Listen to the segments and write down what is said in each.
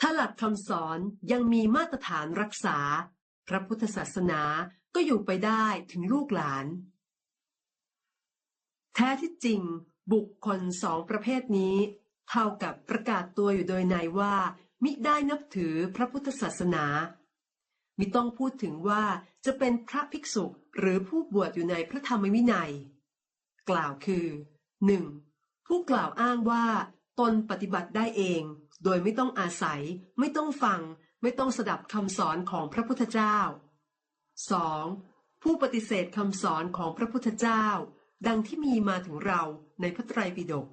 ถ้าหลักคำสอนยังมีมาตรฐานรักษา พระพุทธศาสนาก็อยู่ไปได้ถึงลูกหลาน แท้ที่จริงบุคคลสองประเภทนี้ เท่ากับประกาศตัวอยู่โดยในว่า มิได้นับถือพระพุทธศาสนา มิต้องพูดถึงว่าจะเป็นพระภิกษุหรือผู้บวชอยู่ในพระธรรมวินัย กล่าวคือ 1. ผู้กล่าวอ้างว่าตนปฏิบัติได้เอง โดยไม่ต้องอาศัย ไม่ต้องฟัง ไม่ต้องสดับคำสอนของพระพุทธเจ้า 2. ผู้ปฏิเสธคำสอนของพระพุทธเจ้า ดังที่มีมาถึงเราในพระไตรปิฎก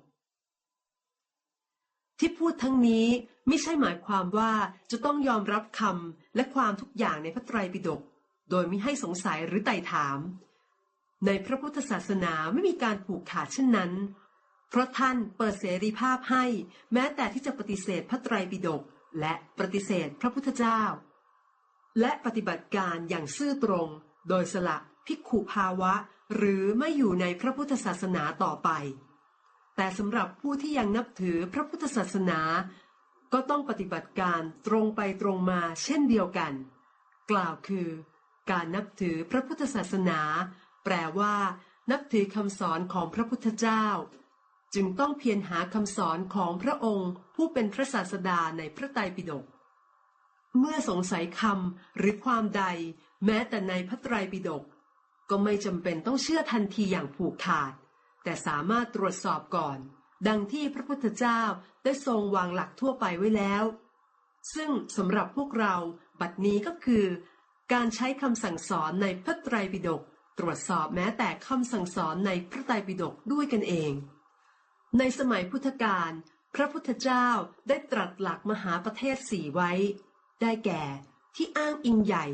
ที่พูดทั้งนี้ไม่ใช่หมายความว่าจะต้องยอมรับคำและความทุกอย่างในพระไตรปิฎกโดยไม่ให้สงสัยหรือไต่ถาม ในพระพุทธศาสนาไม่มีการผูกขาดเช่นนั้น เพราะท่านเปิดเสรีภาพให้ แม้แต่ที่จะปฏิเสธพระไตรปิฎกและปฏิเสธพระพุทธเจ้า และปฏิบัติการอย่างซื่อตรง โดยสละภิกขุภาวะ หรือไม่อยู่ในพระพุทธศาสนาต่อไป แต่สำหรับผู้ที่ยังนับถือพระพุทธศาสนา ก็ต้องปฏิบัติการตรงไปตรงมาเช่นเดียวกัน กล่าวคือ การนับถือพระพุทธศาสนา แปลว่า นับถือคำสอนของพระพุทธเจ้า จึงต้องเพียรหาคำสอนของพระองค์ผู้เป็นพระศาสดาในพระไตรปิฎก เมื่อสงสัยคำหรือความใดแม้แต่ในพระไตรปิฎกก็ไม่จำเป็นต้องเชื่อทันทีอย่างผูกขาด แต่สามารถตรวจสอบก่อน ดังที่พระพุทธเจ้าได้ทรงวางหลักทั่วไปไว้แล้ว ซึ่งสำหรับพวกเราบัดนี้ก็คือ การใช้คำสั่งสอนในพระไตรปิฎกตรวจสอบแม้แต่คำสั่งสอนในพระไตรปิฎกด้วยกันเอง ในสมัยพุทธกาลพระพุทธเจ้าได้ตรัสหลักมหาประเทศสี่ไว้ ได้แก่ที่อ้างอิงใหญ่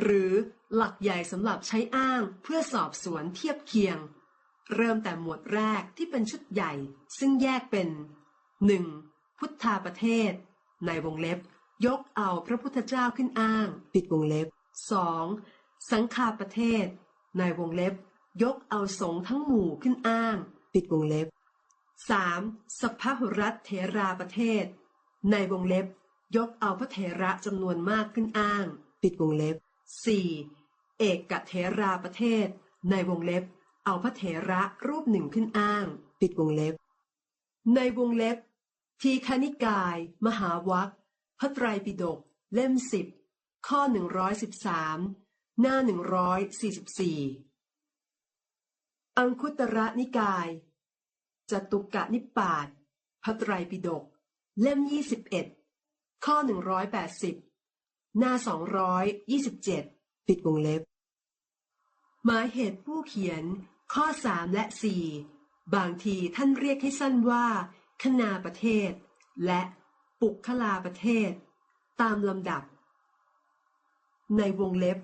หรือหลักใหญ่สำหรับใช้อ้างเพื่อสอบสวนเทียบเคียง เริ่มแต่หมวดแรกที่เป็นชุดใหญ่ซึ่งแยกเป็น 1. พุทธาประเทศ ในวงเล็บ ยกเอาพระพุทธเจ้าขึ้นอ้าง ปิดวงเล็บ 2. สังฆาประเทศ ในวงเล็บ ยกเอาสงฆ์ทั้งหมู่ขึ้นอ้าง ปิดวงเล็บ 3. สัพพหุรัตเถราประเทศ ในวงเล็บ ยกเอาพระเถระจำนวนมากขึ้นอ้าง ปิดวงเล็บ 4. เอกกเถราประเทศ ในวงเล็บ เอาพระเถระรูปหนึ่งขึ้นอ้าง ปิดวงเล็บ ในวงเล็บ ทีคณิกาย มหาวัคพระไตรปิฎกเล่มสิบข้อหนึ่งร้อยสิบสามหน้าหนึ่งร้อยสี่สิบสี่อังคุตระนิกาย จตุกะนิปาตพระไตรปิฎกเล่มยี่สิบเอ็ดข้อหนึ่งร้อยแปดสิบหน้าสองร้อยยี่สิบเจ็ดปิดวงเล็บ หมายเหตุผู้เขียน ข้อสามและสี่บางทีท่านเรียกให้สั้นว่าคณาประเทศ และปุกคลาประเทศ ตามลำดับ ในวงเล็บ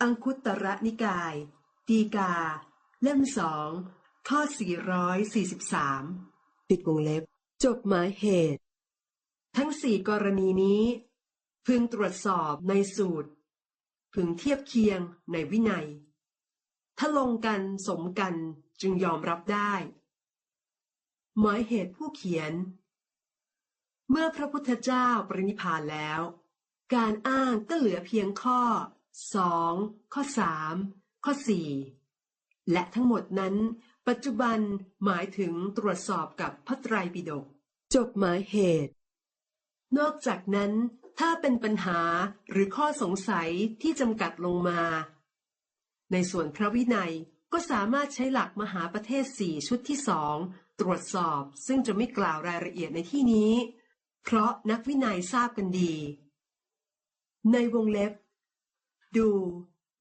อังคุตระนิกายดีกา เล่มสอง ข้อ 443 ปิดวงเล็บ จบหมายเหตุ ทั้งสี่กรณีนี้ พึงตรวจสอบในสูตร พึงเทียบเคียงในวินัย ถ้าลงกันสมกันจึงยอมรับได้ หมายเหตุผู้เขียน เมื่อพระพุทธเจ้าปรินิพพานแล้ว การอ้างก็เหลือเพียงข้อ 2 ข้อ 3 ข้อ 4 และทั้งหมดนั้น ปัจจุบันหมายถึงตรวจสอบกับพระไตรปิฎกจบหมายเหตุ นอกจากนั้น ถ้าเป็นปัญหาหรือข้อสงสัยที่จำกัดลงมา ในส่วนพระวินัยก็สามารถใช้หลักมหาประเทศสี่ชุดที่สองตรวจสอบซึ่งจะไม่กล่าวรายละเอียดในที่นี้ เพราะนักวินัยทราบกันดี ในวงเล็บ ดู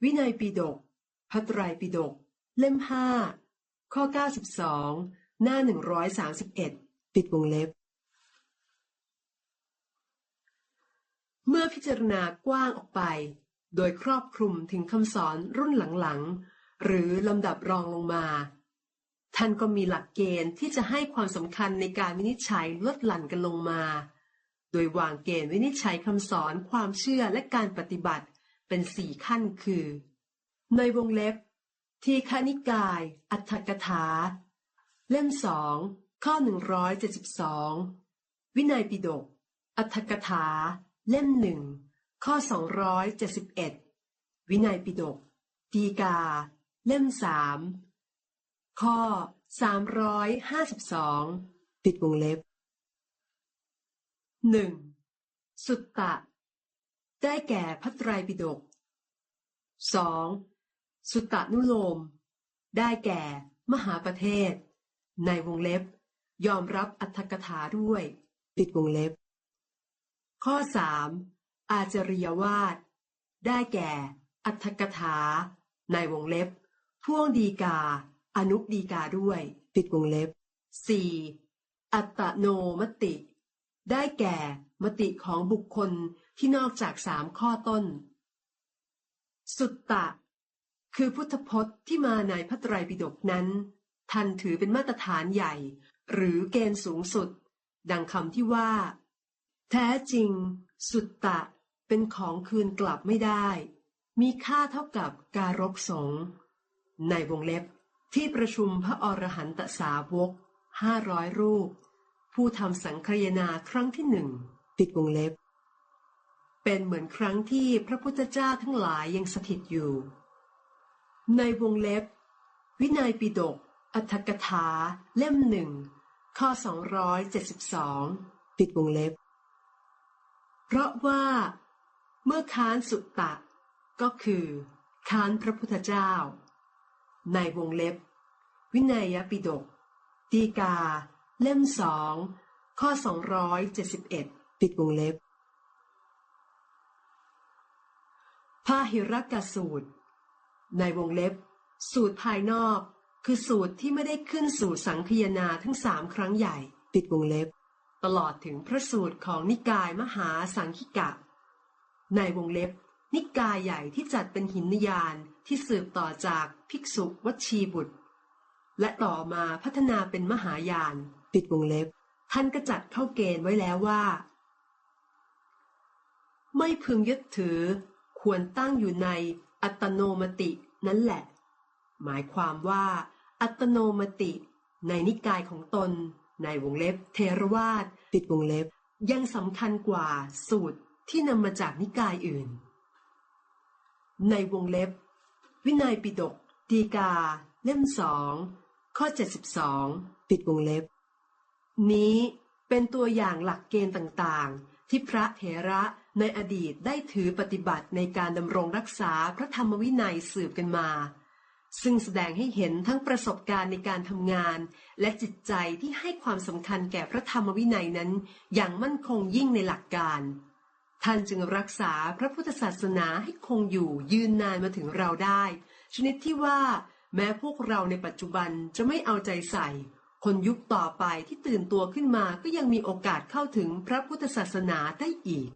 วินัยปิฎกพระไตรปิฎกเล่มห้า ข้อ 92 หน้า 131 ปิดวงเล็บ เมื่อพิจารณากว้างออกไป โดยครอบคลุมถึงคำสอนรุ่นหลังๆ หรือลำดับรองลงมา ท่านก็มีหลักเกณฑ์ที่จะให้ความสำคัญในการวินิจฉัยลดหลั่นกันลงมา โดยวางเกณฑ์วินิจฉัยคำสอนความเชื่อและการปฏิบัติเป็นสี่ขั้นคือ ในวงเล็บ ทีฆนิกาย อัฏฐกถา เล่มสอง ข้อหนึ่งร้อยเจ็ดสิบสองวินัยปิฎกอัตถกถา เล่มหนึ่ง ข้อ 271 วินัยปิฎกดีกา เล่มสามข้อ 352 ปิดวงเล็บหนึ่งสุตตะ ได้แก่พระไตรปิฎกสอง สุตตนุโลม ได้แก่ มหาประเทศ ในวงเล็บ ยอมรับอัตถกถาด้วย ปิดวงเล็บ ข้อสามอาจริยวาทได้แก่ อัตถกถา ในวงเล็บ พ่วงดีกา อนุดีกาด้วย ปิดวงเล็บสี่อัตโนมติ ได้แก่มติของบุคคลที่นอกจากสามข้อต้น สุตตะ คือพุทธพจน์ที่มาในพระไตรปิฎกนั้น ท่านถือเป็นมาตรฐานใหญ่ หรือเกณฑ์สูงสุด ดังคำที่ว่า แท้จริง สุตตะ เป็นของคืนกลับไม่ได้ มีค่าเท่ากับการกสงในวงเล็บที่ประชุมพระอรหันตสาวกห้าร้อยรูป ผู้ทำสังคยนาครั้งที่หนึ่งปิดวงเล็บ เป็นเหมือนครั้งที่พระพุทธเจ้าทั้งหลายยังสถิตอยู่ ในวงเล็บ วินัยปิฎกอัตถกถา เล่มหนึ่งข้อ 272 ปิดวงเล็บ เพราะว่า เมื่อค้านสุตตะ ก็คือ ค้านพระพุทธเจ้า ในวงเล็บ วินัยปิฎกดีกา เล่มสองข้อ 271 ปิดวงเล็บพาหิรักกสูตร ในวงเล็บ สูตรภายนอก คือสูตรที่ไม่ได้ขึ้นสู่สังคยนาทั้งสามครั้งใหญ่ ปิดวงเล็บ ตลอดถึงพระสูตรของนิกายมหาสังคิกะ ในวงเล็บ นิกายใหญ่ที่จัดเป็นหินยานที่สืบต่อจากภิกษุวัชชีบุตร และต่อมาพัฒนาเป็นมหายาน ปิดวงเล็บ ท่านก็จัดเข้าเกณฑ์ไว้แล้วว่า ไม่พึงยึดถือควรตั้งอยู่ใน อัตโนมตินั่นแหละ หมายความว่า อัตโนมติ ในนิกายของตน ในวงเล็บเทรวาสปิดวงเล็บ ยังสำคัญกว่าสูตรที่นำมาจากนิกายอื่น ในวงเล็บ วินัยปิฎกดีกา เล่มสองข้อ 72 ปิดวงเล็บ นี้เป็นตัวอย่างหลักเกณฑ์ต่างๆ ที่พระเถระ ในอดีตได้ถือปฏิบัติในการดำรงรักษาพระธรรมวินัยสืบกันมา ซึ่งแสดงให้เห็นทั้งประสบการณ์ในการทำงาน และจิตใจที่ให้ความสำคัญแก่พระธรรมวินัยนั้น อย่างมั่นคงยิ่งในหลักการ ท่านจึงรักษาพระพุทธศาสนาให้คงอยู่ยืนนานมาถึงเราได้ ชนิดที่ว่า แม้พวกเราในปัจจุบันจะไม่เอาใจใส่ คนยุคต่อไปที่ตื่นตัวขึ้นมาก็ยังมีโอกาสเข้าถึงพระพุทธศาสนาได้อีก